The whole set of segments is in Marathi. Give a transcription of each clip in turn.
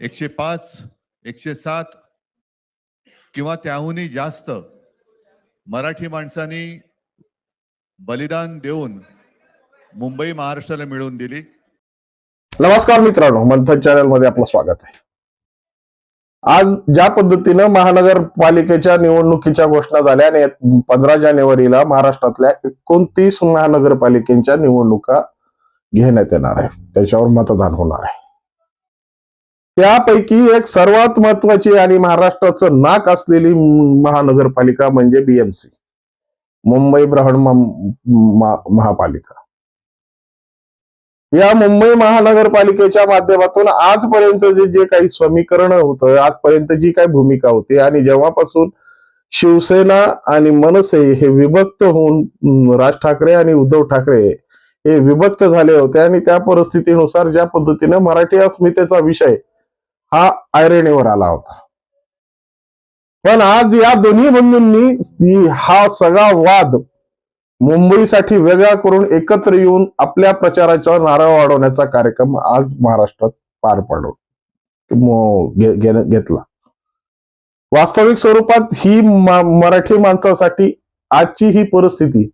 एकशे पाच एकशे सात किंवा त्याहूनही जास्त मराठी माणसांनी बलिदान देऊन मुंबई महाराष्ट्राला मिळवून दिली. नमस्कार मित्रांनो मंथन चॅनलमध्ये आपलं स्वागत आहे. आज ज्या पद्धतीनं महानगरपालिकेच्या निवडणुकीच्या घोषणा झाल्या आणि पंधरा जानेवारीला महाराष्ट्रातल्या एकोणतीस महानगरपालिकेच्या निवडणुका घेण्यात येणार आहेत. त्याच्यावर मतदान होणार आहे. त्यापैकी एक सर्वात महत्वाची आणि महाराष्ट्राचं नाक असलेली महानगरपालिका म्हणजे बीएमसी मुंबई ब्रहण महापालिका. या मुंबई महानगरपालिकेच्या माध्यमातून आजपर्यंत जे जे काही समीकरण होतं आजपर्यंत जी काही भूमिका होती आणि जेव्हापासून शिवसेना आणि मनसे हे विभक्त होऊन राज ठाकरे आणि उद्धव ठाकरे हे विभक्त झाले होते आणि त्या परिस्थितीनुसार ज्या पद्धतीने मराठी अस्मितेचा विषय हा ऐरणीवर आला होता. पण आज या दोन्ही बंधूंनी हा सगळा वाद मुंबईसाठी वेगळा करून एकत्र येऊन आपल्या प्रचाराचा नारळ वाढवण्याचा कार्यक्रम आज महाराष्ट्रात पार पाडव घेतला. वास्तविक स्वरूपात ही मराठी माणसासाठी आजची ही परिस्थिती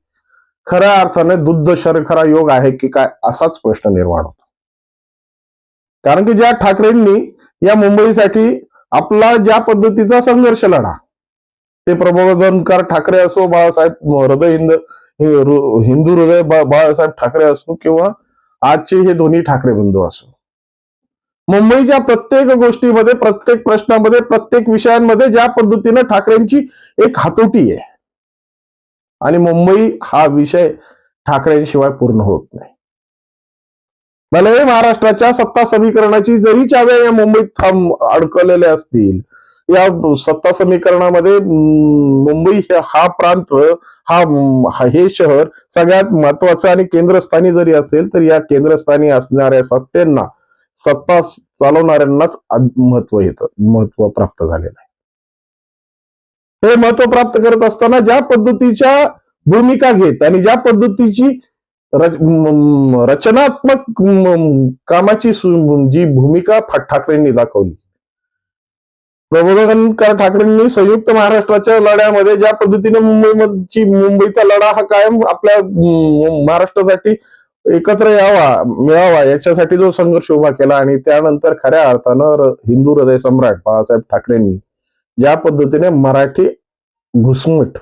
खऱ्या अर्थाने दुग्ध शरखरा योग आहे की काय असाच प्रश्न निर्माण होतो. कारण की ज्या ठाकरेंनी या मुंबईसाठी आपला ज्या पद्धतीचा संघर्ष लढा ते प्रबोधनकार ठाकरे असो बाळासाहेब हृदय हिंद हिंदू हृदय बाळासाहेब ठाकरे असो किंवा आजचे हे दोन्ही ठाकरे बंधू असो. मुंबईच्या प्रत्येक गोष्टीमध्ये प्रत्येक प्रश्नामध्ये प्रत्येक विषयांमध्ये ज्या पद्धतीनं ठाकरेंची एक हातोटी आहे. आणि मुंबई हा विषय ठाकरेंशिवाय पूर्ण होत नाही. भलेही महाराष्ट्राच्या सत्ता समीकरणाची जरी चाव्या या मुंबईत थांब अडकलेल्या असतील या सत्ता समीकरणामध्ये मुंबई हा प्रांत हा हे शहर सगळ्यात महत्वाचं आणि केंद्रस्थानी जरी असेल तर या केंद्रस्थानी असणाऱ्या सत्तेंना सत्ता चालवणाऱ्यांनाच महत्त्व येतं महत्त्व प्राप्त झालेलं आहे. हे महत्त्व प्राप्त करत असताना ज्या पद्धतीच्या भूमिका घेत आणि ज्या पद्धतीची रचनात्मक कामाची जी भूमिका ठाकरेंनी दाखवली. प्रबोधनकार ठाकरेंनी संयुक्त महाराष्ट्राच्या लढ्यामध्ये ज्या पद्धतीने मुंबईची मुंबईचा लढा हा कायम आपल्या महाराष्ट्रासाठी एकत्र यावा मिळावा याच्यासाठी जो संघर्ष उभा केला आणि त्यानंतर खऱ्या अर्थानं हिंदू हृदय सम्राट बाळासाहेब ठाकरेंनी ज्या पद्धतीने मराठी घुसमट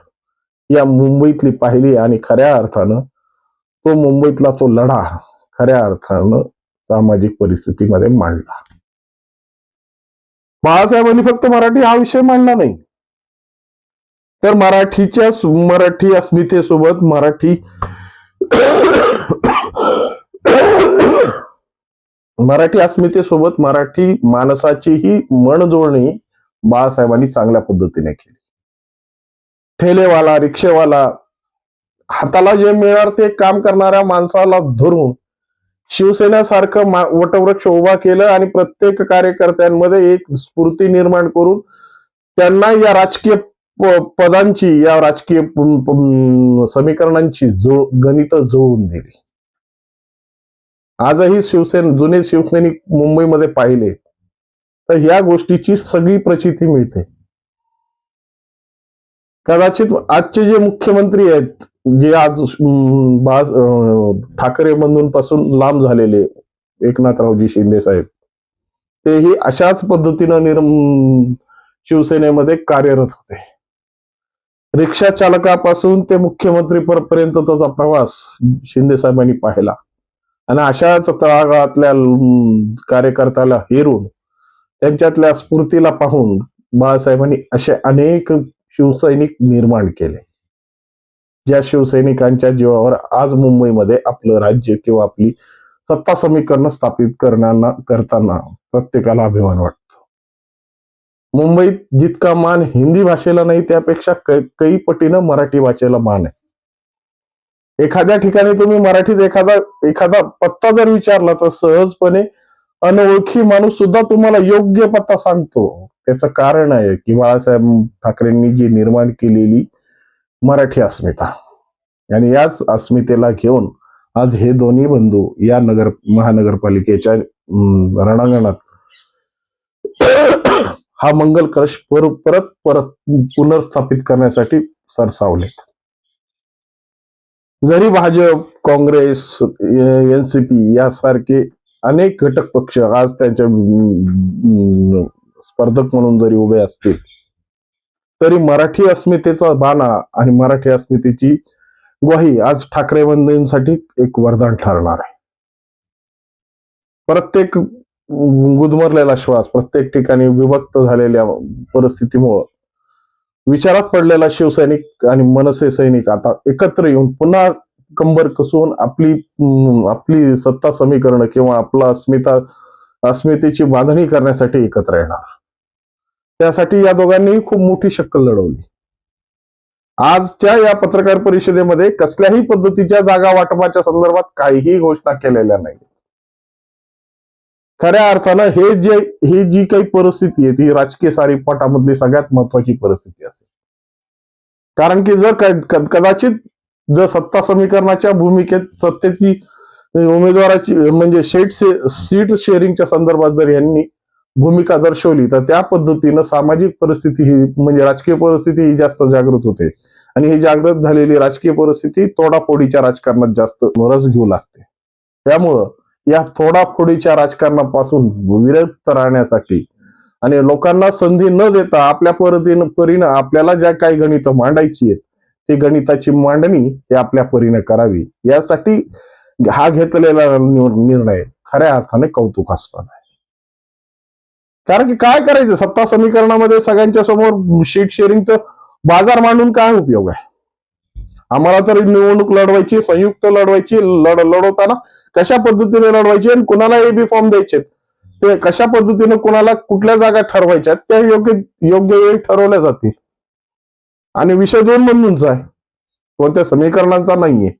या मुंबईतली पाहिली आणि खऱ्या अर्थानं तो मुंबईतला तो लढा खऱ्या अर्थानं सामाजिक परिस्थितीमध्ये मांडला. बाळासाहेबांनी फक्त मराठी हा विषय मांडला नाही. तर मराठीच्या मराठी अस्मितेसोबत मराठी मराठी अस्मितेसोबत मराठी माणसाचीही मनजोडणी बाळासाहेबांनी चांगल्या पद्धतीने केली. ठेलेवाला रिक्षेवाला हाताला जे मिळणार ते काम करणाऱ्या माणसाला धरून शिवसेनेसारखं वटवृक्ष उभा केलं आणि प्रत्येक कार्यकर्त्यांमध्ये एक स्फूर्ती निर्माण करून त्यांना या राजकीय पदांची या राजकीय समीकरणांची जो गणित जुळवून दिली. आजही शिवसेन जुने शिवसैनिक मुंबईमध्ये पाहिले तर ह्या गोष्टीची सगळी प्रचिती मिळते. कदाचित आजचे जे मुख्यमंत्री आहेत जे आज बाज ठाकरे बंधूंपासून लांब झालेले एकनाथरावजी शिंदे साहेब तेही अशाच पद्धतीनं निर् शिवसेनेमध्ये कार्यरत होते. रिक्षा चालकापासून ते मुख्यमंत्री पर्यंतचा प्रवास शिंदे साहेबांनी पाहिला. आणि अशाच तळागाळातल्या कार्यकर्त्याला हेरून त्यांच्यातल्या स्फूर्तीला पाहून बाळासाहेबांनी असे अनेक शिवसैनिक निर्माण केले. ज्या शिवसैनिकांच्या जीवावर आज मुंबईमध्ये आपलं राज्य किंवा आपली सत्ता समीकरण स्थापित करण्याना करताना प्रत्येकाला अभिमान वाटतो. मुंबईत जितका मान हिंदी भाषेला नाही त्यापेक्षा काही पटीनं मराठी भाषेला मान आहे. एखाद्या ठिकाणी तुम्ही मराठीत एखादा एखादा पत्ता जर विचारला तर सहजपणे अनोळखी माणूस सुद्धा तुम्हाला योग्य पत्ता सांगतो. त्याचं कारण आहे की बाळासाहेब ठाकरेंनी जी निर्माण केलेली मराठी अस्मिता. आणि याच अस्मितेला घेऊन आज हे दोन्ही बंधू या नगर महानगरपालिकेच्या रणांगणात हा मंगल कलश पर परत परत पुनर्स्थापित करण्यासाठी सरसावलेत. जरी भाजप काँग्रेस एनसीपी यासारखे अनेक घटक पक्ष आज त्यांच्या स्पर्धक म्हणून जरी उभे असतील तरी मराठी अस्मितेचा बाणा आणि मराठी अस्मितेची ग्वाही आज ठाकरे बंधूंसाठी एक वरदान ठरणार आहे. प्रत्येक गुदमरलेला श्वास प्रत्येक ठिकाणी विभक्त झालेल्या परिस्थितीमुळं विचारात पडलेला शिवसैनिक आणि मनसे सैनिक आता एकत्र येऊन पुन्हा कंबर कसून आपली आपली सत्ता समीकरण किंवा आपला अस्मिता अस्मितेची बांधणी करण्यासाठी एकत्र येणार. त्यासाठी या दोघांनी खूप मोठी शक्कल लढवली. आजच्या या पत्रकार परिषदेमध्ये कसल्याही पद्धतीच्या जागा वाटपाच्या संदर्भात काहीही घोषणा केलेल्या नाही खऱ्या अर्थानं हे जे ही जी काही परिस्थिती आहे ती राजकीय सारीपाटामधली सगळ्यात महत्वाची परिस्थिती असेल. कारण की जर कदाचित जर सत्ता समीकरणाच्या भूमिकेत सत्तेची उमेदवाराची म्हणजे शेट सीट शेअरिंगच्या संदर्भात जर यांनी भूमिका दर्शवली तर त्या पद्धतीनं सामाजिक परिस्थिती ही म्हणजे राजकीय परिस्थिती ही जास्त जागृत होते. आणि ही जागृत झालेली राजकीय परिस्थिती तोडाफोडीच्या राजकारणात जास्त रस घेऊ लागते. त्यामुळं या तोडाफोडीच्या राजकारणापासून विरक्त राहण्यासाठी आणि लोकांना संधी न देता आपल्या परतीनं परीनं आपल्याला ज्या काही गणित मांडायची आहेत ती गणिताची मांडणी ही आपल्या परीने करावी. यासाठी हा घेतलेला निर्णय खऱ्या अर्थाने कौतुकास्पद आहे. कारण की काय करायचं? सत्ता समीकरणामध्ये सगळ्यांच्या समोर शीट शेअरिंगचं बाजार मांडून काय उपयोग आहे? आम्हाला तर निवडणूक लढवायची संयुक्त लढवायची लढ लढवताना कशा पद्धतीने लढवायची आणि कुणाला ए बी फॉर्म द्यायचे? ते कशा पद्धतीने कुणाला कुठल्या जागा ठरवायच्या? त्या योग्य योग्य वेळी ठरवल्या जातील. आणि विषय दोन बंधूंचा आहे. कोणत्या समीकरणांचा नाहीये.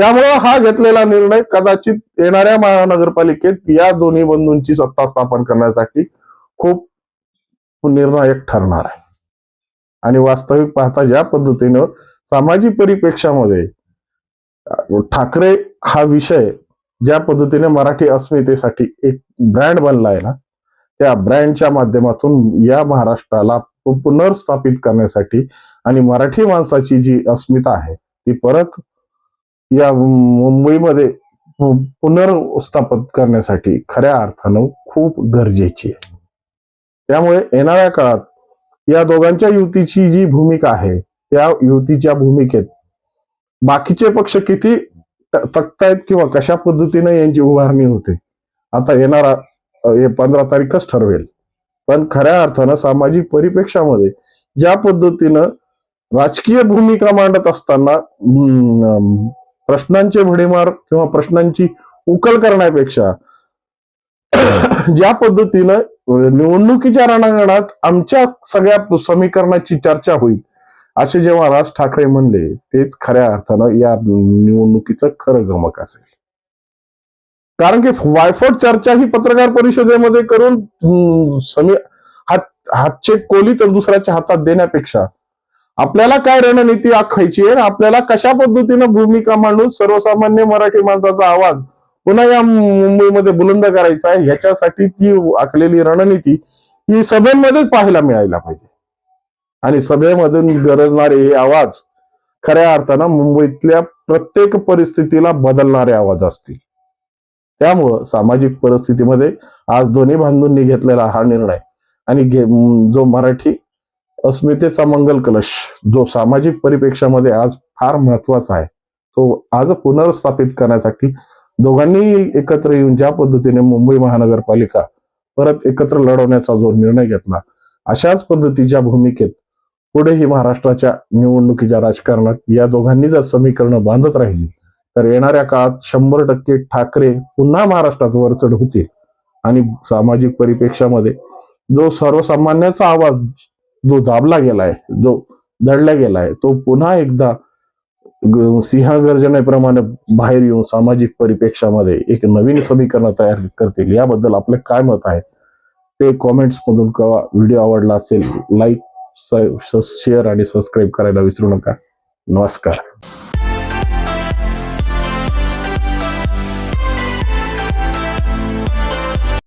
त्यामुळे हा घेतलेला निर्णय कदाचित येणाऱ्या महानगरपालिकेत या दोन्ही बंधूंची सत्ता स्थापन करण्यासाठी खूप निर्णायक ठरणार आहे. आणि वास्तविक पाहता ज्या पद्धतीनं सामाजिक परिप्रेक्षामध्ये ठाकरे हा विषय ज्या पद्धतीने मराठी अस्मितेसाठी एक ब्रँड बनला आहे ना त्या ब्रँडच्या माध्यमातून या महाराष्ट्राला पुनर्स्थापित करण्यासाठी आणि मराठी माणसाची जी अस्मिता आहे ती परत या मुंबईमध्ये पुनर्स्थापित करण्यासाठी खऱ्या अर्थानं खूप गरजेची आहे. त्यामुळे येणाऱ्या काळात या दोघांच्या युतीची जी भूमिका आहे त्या युतीच्या भूमिकेत बाकीचे पक्ष किती ट- तकतायत किंवा कशा पद्धतीने यांची उभारणी होते आता येणारा हे पंधरा तारीखच ठरवेल. पण खऱ्या अर्थानं सामाजिक परिप्रेक्षामध्ये ज्या पद्धतीनं राजकीय भूमिका मांडत असताना प्रश्नांचे भडीमार किंवा प्रश्नांची उकल करण्यापेक्षा ज्या पद्धतीनं म्हणजे निवडणुकीच्या रणांगणात आमच्या सगळ्या समीकरणाची चर्चा होईल असे जेव्हा राज ठाकरे म्हणले तेच खऱ्या अर्थानं या निवडणुकीचं खरं गमक असेल. कारण की वायफट चर्चा ही पत्रकार परिषदेमध्ये करून समी हात हातचे कोली तर दुसऱ्याच्या हातात देण्यापेक्षा आपल्याला काय रणनीती आखायची आहे? आपल्याला कशा पद्धतीनं भूमिका मांडून सर्वसामान्य मराठी माणसाचा आवाज पुन्हा या मुंबईमध्ये बुलंद करायचा आहे? ह्याच्यासाठी ती आखलेली रणनीती ही सभेमध्येच पाहायला मिळायला पाहिजे. आणि सभेमधून गरजणारे हे आवाज खऱ्या अर्थानं मुंबईतल्या प्रत्येक परिस्थितीला बदलणारे आवाज असतील. त्यामुळं सामाजिक परिस्थितीमध्ये आज दोन्ही बांधूंनी घेतलेला हा निर्णय आणि घे- जो मराठी अस्मितेचा मंगल कलश जो सामाजिक परिप्रेक्षामध्ये आज फार महत्त्वाचा आहे. तो आज पुनर्स्थापित करण्यासाठी दोघांनी एकत्र येऊन ज्या पद्धतीने मुंबई महानगरपालिका परत एकत्र लढवण्याचा जो निर्णय घेतला अशाच पद्धतीच्या भूमिकेत पुढेही महाराष्ट्राच्या निवडणुकीच्या राजकारणात या दोघांनी जर समीकरणं बांधत राहिली तर येणाऱ्या काळात शंभर टक्के ठाकरे पुन्हा महाराष्ट्रात वरचढ होतील. आणि सामाजिक परिप्रेक्षामध्ये जो सर्वसामान्याचा आवाज जो दाबला गेलाय जो दडला गेलाय तो पुन्हा एकदा ग- सिंहगर्जनेप्रमाणे बाहेर येऊन सामाजिक परिप्रेक्षामध्ये एक नवीन समीकरण तयार करतील याबद्दल आपले काय मत आहे? ते कॉमेंट्स मधून कळवा. व्हिडिओ आवडला असेल लाईक शेअर आणि सबस्क्राईब करायला विसरू नका. नमस्कार.